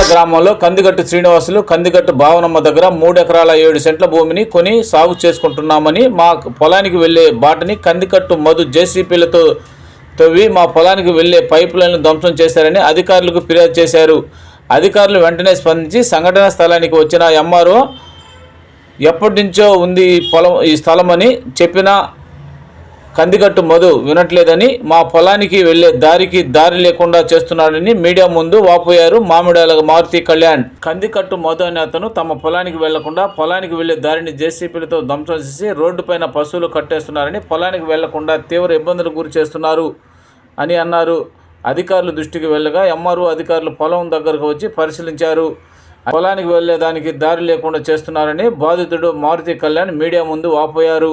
జొన్నవాడ గ్రామంలో కందిగట్టు శ్రీనివాసులు కందిగట్టు భావనమ్మ దగ్గర మూడు ఎకరాల ఏడు సెంట్ల భూమిని కొని సాగు చేసుకుంటున్నామని మా పొలానికి వెళ్ళే బాటని కందికట్టు మధు జేసీపీలతో తవ్వి మా పొలానికి వెళ్ళే పైప్ లైన్లు ధ్వంసం చేశారని అధికారులకు ఫిర్యాదు చేశారు. అధికారులు వెంటనే స్పందించి సంఘటనా స్థలానికి వచ్చిన ఎంఆర్ఓ ఎప్పటి నుంచో ఉంది ఈ పొలం ఈ స్థలమని చెప్పినా కందిగట్టు మధు వినట్లేదని మా పొలానికి వెళ్ళే దారికి దారి లేకుండా చేస్తున్నాడని మీడియా ముందు వాపోయారు. మామిడాల మారుతి కళ్యాణ్. కందికట్టు మధు అనే అతను తమ పొలానికి వెళ్ళకుండా పొలానికి వెళ్ళే దారిని జేసీపీలతో ధ్వంసం చేసి రోడ్డుపైన పశువులు కట్టేస్తున్నారని పొలానికి వెళ్ళకుండా తీవ్ర ఇబ్బందులకు గురి చేస్తున్నారు అని అన్నారు. అధికారుల దృష్టికి వెళ్ళగా ఎంఆర్ఓ అధికారులు పొలం దగ్గరకు వచ్చి పరిశీలించారు. పొలానికి వెళ్ళేదానికి దారి లేకుండా చేస్తున్నారని బాధితుడు మారుతి కళ్యాణ్ మీడియా ముందు వాపోయారు.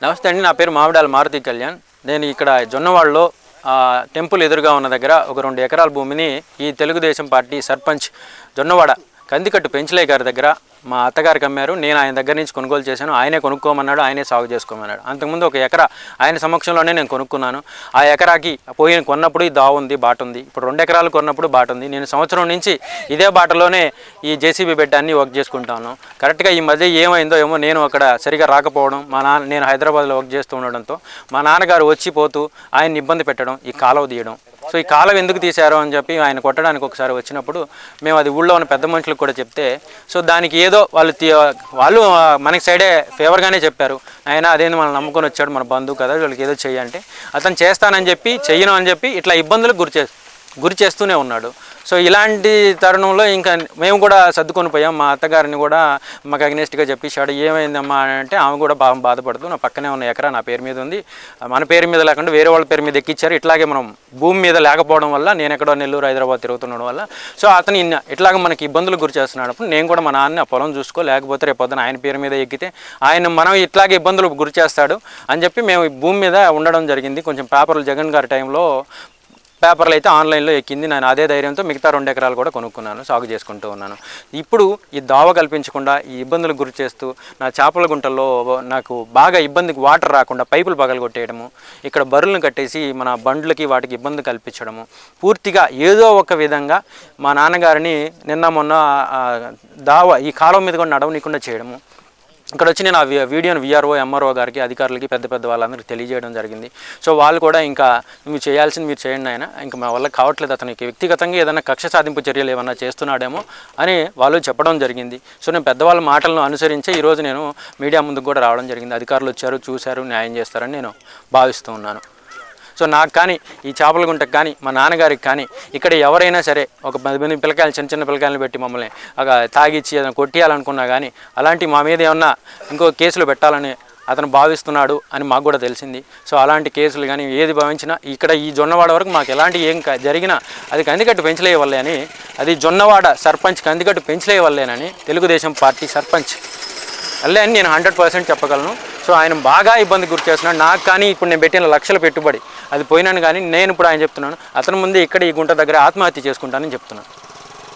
నమస్తే అండి నా పేరు మావిడాల మారుతి కళ్యాణ్. నేను ఇక్కడ జొన్నవాడలో టెంపుల్ ఎదురుగా ఉన్న దగ్గర ఒక రెండు ఎకరాల భూమిని ఈ తెలుగుదేశం పార్టీ సర్పంచ్ జొన్నవాడ కందికట్టు పెంచలే గారి దగ్గర మా అత్తగారికి అమ్మారు. నేను ఆయన దగ్గర నుంచి కొనుగోలు చేశాను. ఆయనే కొనుక్కోమన్నాడు ఆయనే సాగు చేసుకోమన్నాడు. అంతకుముందు ఒక ఎకరా ఆయన సమక్షంలోనే నేను కొనుక్కున్నాను. ఆ ఎకరాకి పోయి కొన్నప్పుడు ఈ దావ ఉంది బాట ఉంది. ఇప్పుడు రెండు ఎకరాలు కొన్నప్పుడు బాట ఉంది. నేను సంవత్సరం నుంచి ఇదే బాటలోనే ఈ జేసీబీ బెడ్ అన్ని వర్క్ చేసుకుంటాను కరెక్ట్గా ఈ మధ్య ఏమైందో ఏమో నేను అక్కడ సరిగా రాకపోవడం మా నాన్న నేను హైదరాబాద్లో వర్క్ చేస్తూ ఉండడంతో మా నాన్నగారు వచ్చి పోతూ ఆయన్ని ఇబ్బంది పెట్టడం ఈ కాలువ తీయడం సో ఈ కాలం ఎందుకు తీశారు అని చెప్పి ఆయన కొట్టడానికి ఒకసారి వచ్చినప్పుడు మేము అది ఊళ్ళో ఉన్న పెద్ద మనుషులకు కూడా చెప్తే సో దానికి ఏదో వాళ్ళు వాళ్ళు మనకి సైడే ఫేవర్గానే చెప్పారు. ఆయన అదేంది మనం నమ్ముకొని వచ్చాడు మన బంధువు కదా వీళ్ళకి ఏదో చెయ్యంటే అతను చేస్తానని చెప్పి చెయ్యను అని చెప్పి ఇట్లా ఇబ్బందులకు గురి గురి చేస్తూనే ఉన్నాడు. సో ఇలాంటి తరుణంలో ఇంకా మేము కూడా సర్దుకొని పోయాం. మా అత్తగారిని కూడా మాకు అగ్నెస్ట్గా చెప్పేశాడు. ఏమైందమ్మా? అని అంటే ఆమె కూడా బాగా బాధపడుతూ నా పక్కనే ఉన్న ఎకరా నా పేరు మీద ఉంది. మన పేరు మీద లేకుండా వేరే వాళ్ళ పేరు మీద ఎక్కిచ్చారు. ఇట్లాగే మనం భూమి మీద లేకపోవడం వల్ల నేను ఎక్కడో నెల్లూరు హైదరాబాద్ తిరుగుతుండడం వల్ల. సో అతను ఇన్న ఇట్లాగ మనకి ఇబ్బందులు గురి చేస్తున్నాడప్పుడు నేను కూడా మా నాన్న పొలం చూసుకో లేకపోతే రేపు పొద్దున ఆయన పేరు మీద ఎక్కితే ఆయన మనం ఇట్లాగే ఇబ్బందులు గురి చేస్తాడు అని చెప్పి మేము భూమి మీద ఉండడం జరిగింది. కొంచెం పేపర్లు జగన్ గారి టైంలో పేపర్లు అయితే ఆన్లైన్లో ఎక్కింది. నేను అదే ధైర్యంతో మిగతా రెండు ఎకరాలు కూడా కొనుక్కున్నాను సాగు చేసుకుంటూ ఉన్నాను. ఇప్పుడు ఈ దావ కల్పించకుండా ఈ ఇబ్బందులకు గురి చేస్తూ నా చేపల గుంటల్లో నాకు బాగా ఇబ్బందికి వాటర్ రాకుండా పైపులు పగలగొట్టేయడము ఇక్కడ బరులను కట్టేసి మన బండ్లకి వాటికి ఇబ్బంది కల్పించడము పూర్తిగా ఏదో ఒక విధంగా మా నాన్నగారిని నిన్న మొన్న దావ ఈ కాలం మీద కూడా నడవనీయకుండా చేయడము ఇక్కడ వచ్చి నేను ఆ వీడియోని విఆర్ఓ ఎంఆర్ఓ గారికి అధికారులకి పెద్ద పెద్ద వాళ్ళందరికీ తెలియజేయడం జరిగింది. సో వాళ్ళు కూడా ఇంకా మీరు చేయాల్సింది మీరు చేయండి ఆయన ఇంకా మా వల్ల కావట్లేదు. అతనికి వ్యక్తిగతంగా ఏదైనా కక్ష సాధింపు చర్యలు ఏమైనా చేస్తున్నాడేమో అని వాళ్ళు చెప్పడం జరిగింది. సో నేను పెద్దవాళ్ళ మాటలను అనుసరించే ఈరోజు నేను మీడియా ముందుకు కూడా రావడం జరిగింది. అధికారులు వచ్చారు చూశారు న్యాయం చేస్తారని నేను భావిస్తూ ఉన్నాను. సో నాకు కానీ ఈ చేపల గుంటకు కానీ మా నాన్నగారికి కానీ ఇక్కడ ఎవరైనా సరే ఒక పది మంది పిల్లకాయలు చిన్న చిన్న పిల్లకాయలు పెట్టి మమ్మల్ని ఒక తాగిచ్చి ఏదైనా కొట్టియాలనుకున్నా కానీ అలాంటి మా మీద ఏమన్నా ఇంకో కేసులు పెట్టాలని అతను భావిస్తున్నాడు అని మాకు కూడా తెలిసింది. సో అలాంటి కేసులు కానీ ఏది భావించినా ఇక్కడ ఈ జొన్నవాడ వరకు మాకు ఎలాంటి ఏం జరిగినా అది కందికట్టు పెంచలే వల్లే అని అది జొన్నవాడ సర్పంచ్ కందికట్టు పెంచలే వల్లేనని తెలుగుదేశం పార్టీ సర్పంచ్. అల్లే అని నేను హండ్రెడ్ పర్సెంట్ చెప్పగలను. సో ఆయన బాగా ఇబ్బంది గురి చేస్తున్నాడు. నాకు కానీ ఇప్పుడు నేను పెట్టిన లక్షల పెట్టుబడి అది పోయినాను కానీ నేను ఇప్పుడు ఆయన చెప్తున్నాను అతని ముందే ఇక్కడ ఈ గుంట దగ్గర ఆత్మహత్య చేసుకుంటానని చెప్తున్నాను.